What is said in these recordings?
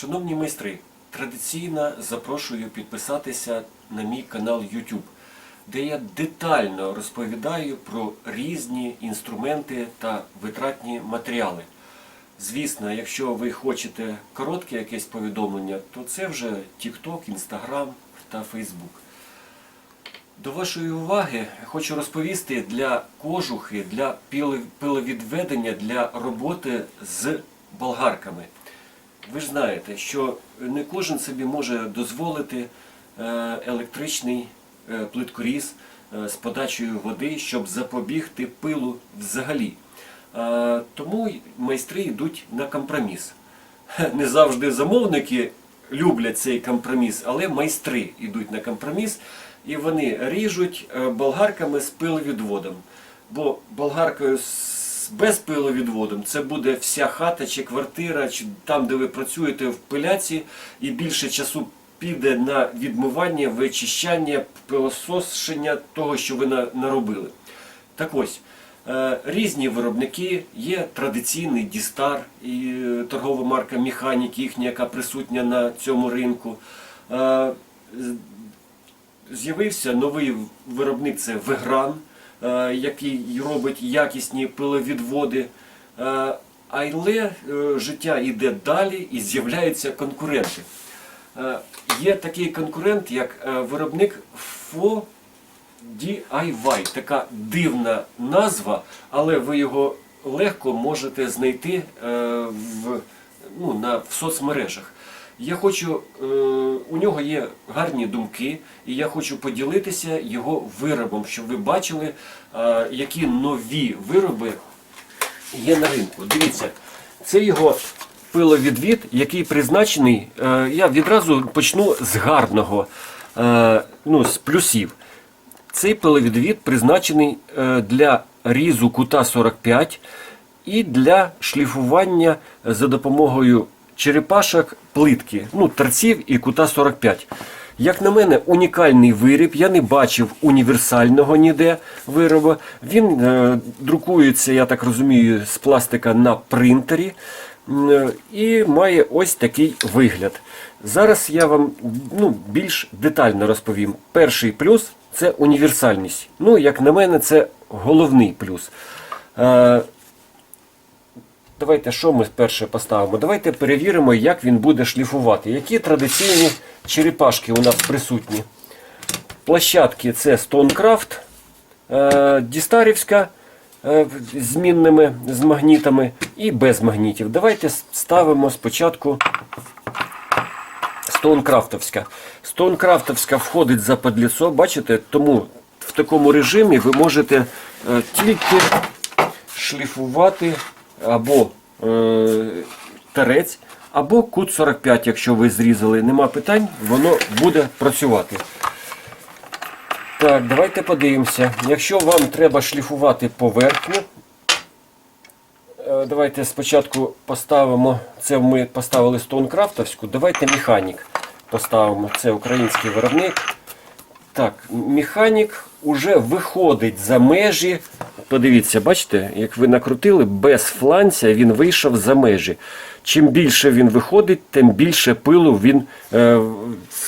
Шановні майстри, традиційно запрошую підписатися на мій канал YouTube, де я детально розповідаю про різні інструменти та витратні матеріали. Звісно, якщо ви хочете коротке якесь повідомлення, то це вже TikTok, Instagram та Facebook. До вашої уваги хочу розповісти для кожухи, для пиловідведення, для роботи з болгарками. Ви ж знаєте, що не кожен собі може дозволити е, електричний е, плиткоріз е, з подачею води, щоб запобігти пилу взагалі. Тому майстри йдуть на компроміс. Не завжди замовники люблять цей компроміс, але майстри йдуть на компроміс і вони ріжуть болгарками з пиловідводом. Бо болгаркою з безпиловідводом це буде вся хата чи квартира, чи там, де ви працюєте в пиляці, і більше часу піде на відмивання, вичищання, пилосошення того, що ви наробили. Так ось, е, різні виробники, є традиційний Дістар, е, торгова марка Механік, їхня, яка присутня на цьому ринку. Е, З'явився новий виробник це Вегран, який робить якісні пиловідводи. Е, Але е, життя йде далі і з'являються конкуренти. Е, Є такий конкурент, як е, виробник FO DIY. Така дивна назва, але ви його легко можете знайти е, в, ну, на, в соцмережах. Я хочу, е, у нього є гарні думки, і я хочу поділитися його виробом, щоб ви бачили, е, які нові вироби є на ринку. Дивіться, це його пиловідвід, який призначений. е, Я відразу почну з гарного, ну, з плюсів. Цей пиловідвід призначений для різу кута 45 і для шліфування за допомогою черепашок плитки, ну, торців і кута 45. Як на мене, унікальний виріб. Я не бачив універсального ніде виробу. Він е, друкується, я так розумію, з пластика на принтері. Е, І має ось такий вигляд. Зараз я вам ну, більш детально розповім. Перший плюс це універсальність. Ну, як на мене, це головний плюс. Е, Давайте що ми перше поставимо? Давайте перевіримо, як він буде шліфувати. Які традиційні черепашки у нас присутні. Площадки це Stonecraft, е, Дістарівська е, змінними з магнітами і без магнітів. Давайте ставимо спочатку Стоункрафтовська. Стоункрафтовська входить за подліцо, бачите, тому в такому режимі ви можете е, тільки шліфувати або е, терець, або кут 45, якщо ви зрізали. Нема питань, воно буде працювати. Так, давайте подивимося. Якщо вам треба шліфувати поверхню, Е, Давайте спочатку поставимо, це ми поставили Стоункрафтовську, давайте механік поставимо, це український виробник. Так, механік уже виходить за межі. Подивіться, бачите, як ви накрутили, без фланця він вийшов за межі. Чим більше він виходить, тим більше пилу він е,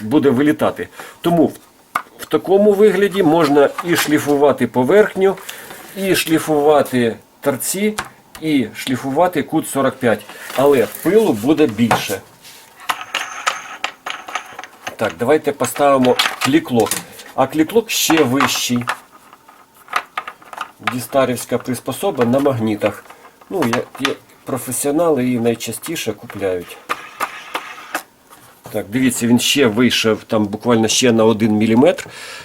буде вилітати. Тому в такому вигляді можна і шліфувати поверхню, і шліфувати торці, і шліфувати кут 45. Але пилу буде більше. Так, давайте поставимо кліклок. А кліклок ще вищий. Дістарівська приспособа на магнітах. Ну, я, я, професіонали її найчастіше купляють. Так, дивіться, він ще вийшов там буквально ще на 1 мм.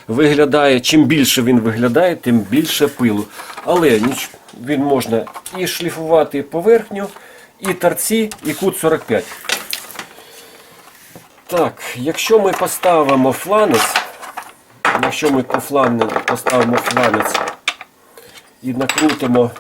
Виглядає, чим більше він виглядає, тим більше пилу. Але він можна і шліфувати поверхню, і торці, і кут 45. Так, якщо ми поставимо фланець, якщо ми флану поставимо фланець і накрутимо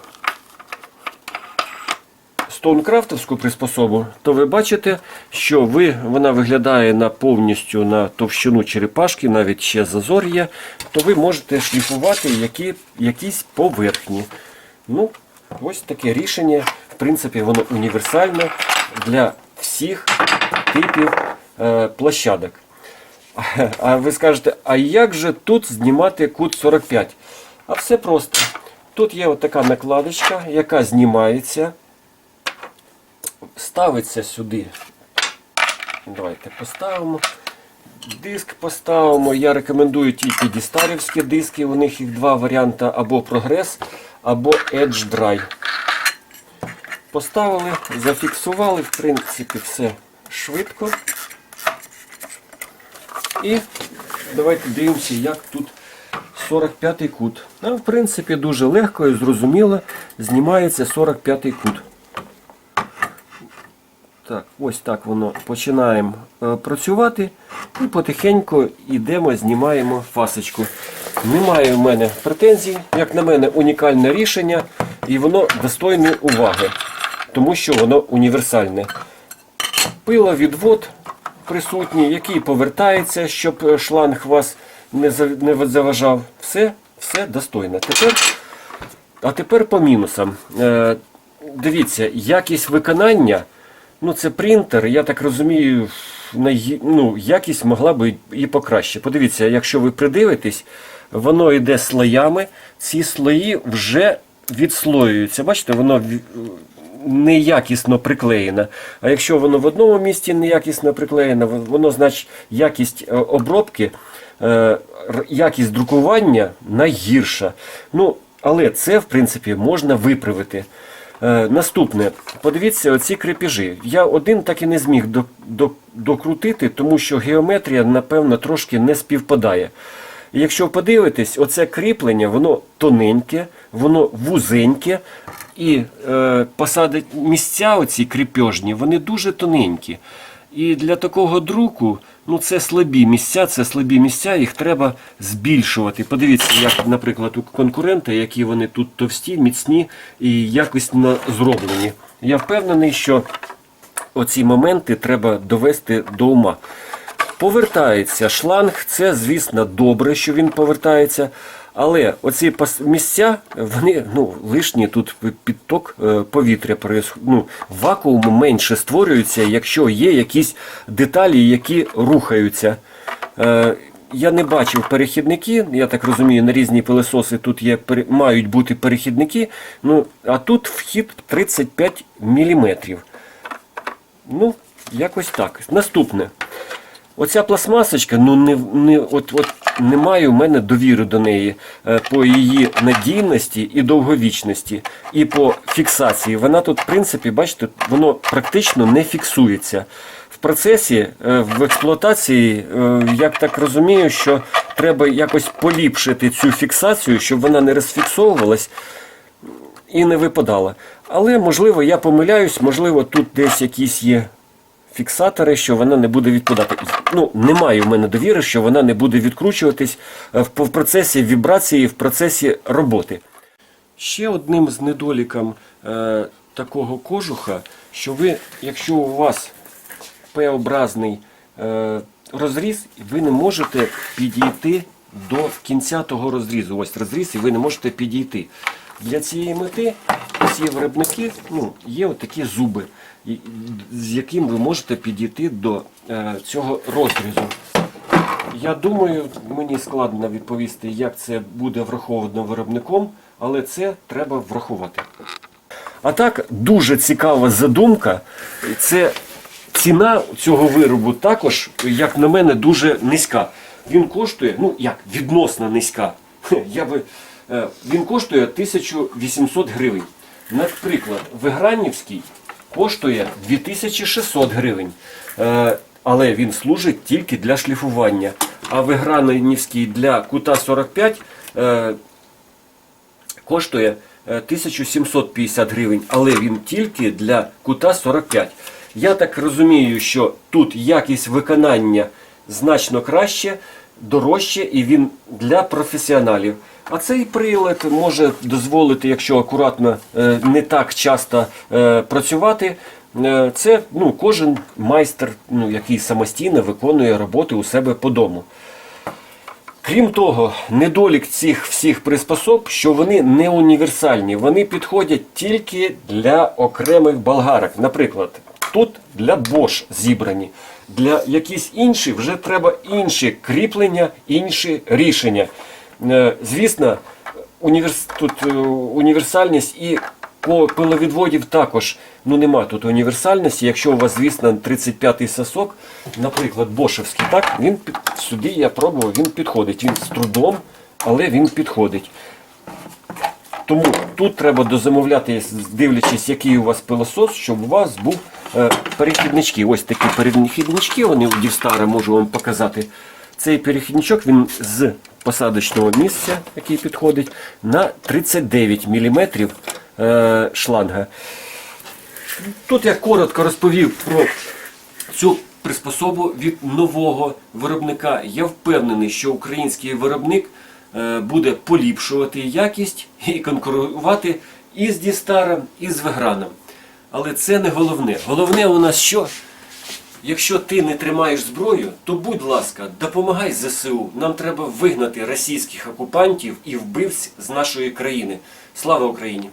стоункрафтовську приспособу, то ви бачите, що ви, вона виглядає на повністю на товщину черепашки, навіть ще зазор є, то ви можете шліфувати які, якісь поверхні. Ну, ось таке рішення. В принципі, воно універсальне для всіх типів е, площадок. А ви скажете, а як же тут знімати кут 45? А все просто. Тут є така накладочка, яка знімається, ставиться сюди. Давайте поставимо. Диск поставимо. Я рекомендую тільки дістарівські диски. У них їх два варіанти: або Progress, або Edge Dry. Поставили, зафіксували, в принципі, все швидко. І давайте дивимося, як тут 45-й кут. Ну, в принципі, дуже легко і зрозуміло знімається 45-й кут. Так, ось так воно починаємо е, працювати і потихеньку йдемо, знімаємо фасочку. Немає в мене претензій, як на мене, унікальне рішення, і воно достойне уваги, тому що воно універсальне. Пиловідвод присутній, який повертається, щоб е, шланг вас не заважав. Все, все достойно. Тепер, а тепер по мінусам. Е, дивіться, якість виконання. Ну, це принтер, я так розумію, ну, якість могла би і покраще. Подивіться, якщо ви придивитесь, воно йде слоями, ці слої вже відслоюються. Бачите, воно неякісно приклеєно. А якщо воно в одному місці неякісно приклеєно, воно, значить, якість е, обробки, е, якість друкування найгірша. Ну, але це, в принципі, можна виправити. Е, наступне, подивіться оці крепежі. Я один так і не зміг до, до, докрутити, тому що геометрія, напевно, трошки не співпадає. І якщо подивитись, оце кріплення, воно тоненьке, воно вузеньке, і е, посади місця, оці кріпежні, вони дуже тоненькі. І для такого друку, ну це слабі місця, це слабі місця, їх треба збільшувати. Подивіться, як, наприклад, у конкурента, які вони тут товсті, міцні і якісно зроблені. Я впевнений, що оці моменти треба довести до ума. Повертається шланг, це, звісно, добре, що він повертається. Але оці місця, вони ну, лишні тут підток е, повітря, ну, вакуум менше створюється, якщо є якісь деталі, які рухаються. Е, я не бачив перехідники, я так розумію, на різні пилососи тут є, мають бути перехідники, ну, а тут вхід 35 мм. Ну, якось так. Наступне. Оця пластмасочка, ну не, не, от, от немає у мене довіри до неї е, по її надійності і довговічності, і по фіксації. Вона тут, в принципі, бачите, воно практично не фіксується. В процесі, е, в експлуатації, е, я так розумію, що треба якось поліпшити цю фіксацію, щоб вона не розфіксовувалась і не випадала. Але, можливо, я помиляюсь, можливо, тут десь якісь є фіксатори, що вона не буде відпадати. Ну, немає в мене довіри, що вона не буде відкручуватись е, в процесі вібрації, в процесі роботи. Ще одним з недоліком е, такого кожуха, що ви, якщо у вас П-образний е, розріз, ви не можете підійти до кінця того розрізу. Ось розріз, і ви не можете підійти. Для цієї мети ці виробники ну, є отакі зуби, з яким ви можете підійти до е, цього розрізу. Я думаю, мені складно відповісти, як це буде враховано виробником, але це треба врахувати. А так, дуже цікава задумка. Це ціна цього виробу також, як на мене, дуже низька. Він коштує, ну як, відносно низька. Я би, е, він коштує 1800 гривень. Наприклад, Вигранівський коштує 2600 гривень. Е, Але він служить тільки для шліфування. А Вигранівський для кута 45 е, коштує е, 1750 гривень, але він тільки для кута 45. Я так розумію, що тут якість виконання значно краще, дорожче і він для професіоналів. А цей прилад може дозволити, якщо акуратно е, не так часто е, працювати. е, Це ну, кожен майстер, ну, який самостійно виконує роботи у себе по дому. Крім того, недолік цих всіх приспособ, що вони не універсальні, вони підходять тільки для окремих болгарок. Наприклад, тут для Bosch зібрані. Для якісь інші вже треба інші кріплення, інші рішення. Е, Звісно, універс... тут е, універсальність і по пиловідводів також ну нема тут універсальності. Якщо у вас, звісно, 35-й сосок, наприклад, бошевський, так, він під... сюди я пробував, він підходить. Він з трудом, але він підходить. Тому тут треба дозамовляти, дивлячись, який у вас пилосос, щоб у вас був перехіднички. Ось такі перехіднички, вони у Дівстара можу вам показати. Цей перехідничок він з посадочного місця, який підходить, на 39 мм е, шланга. Тут я коротко розповів про цю приспособу від нового виробника. Я впевнений, що український виробник е, буде поліпшувати якість і конкурувати і з Дістаром, і з Веграном. Але це не головне. Головне у нас що? Якщо ти не тримаєш зброю, то будь ласка, допомагай ЗСУ. Нам треба вигнати російських окупантів і вбивць з нашої країни. Слава Україні!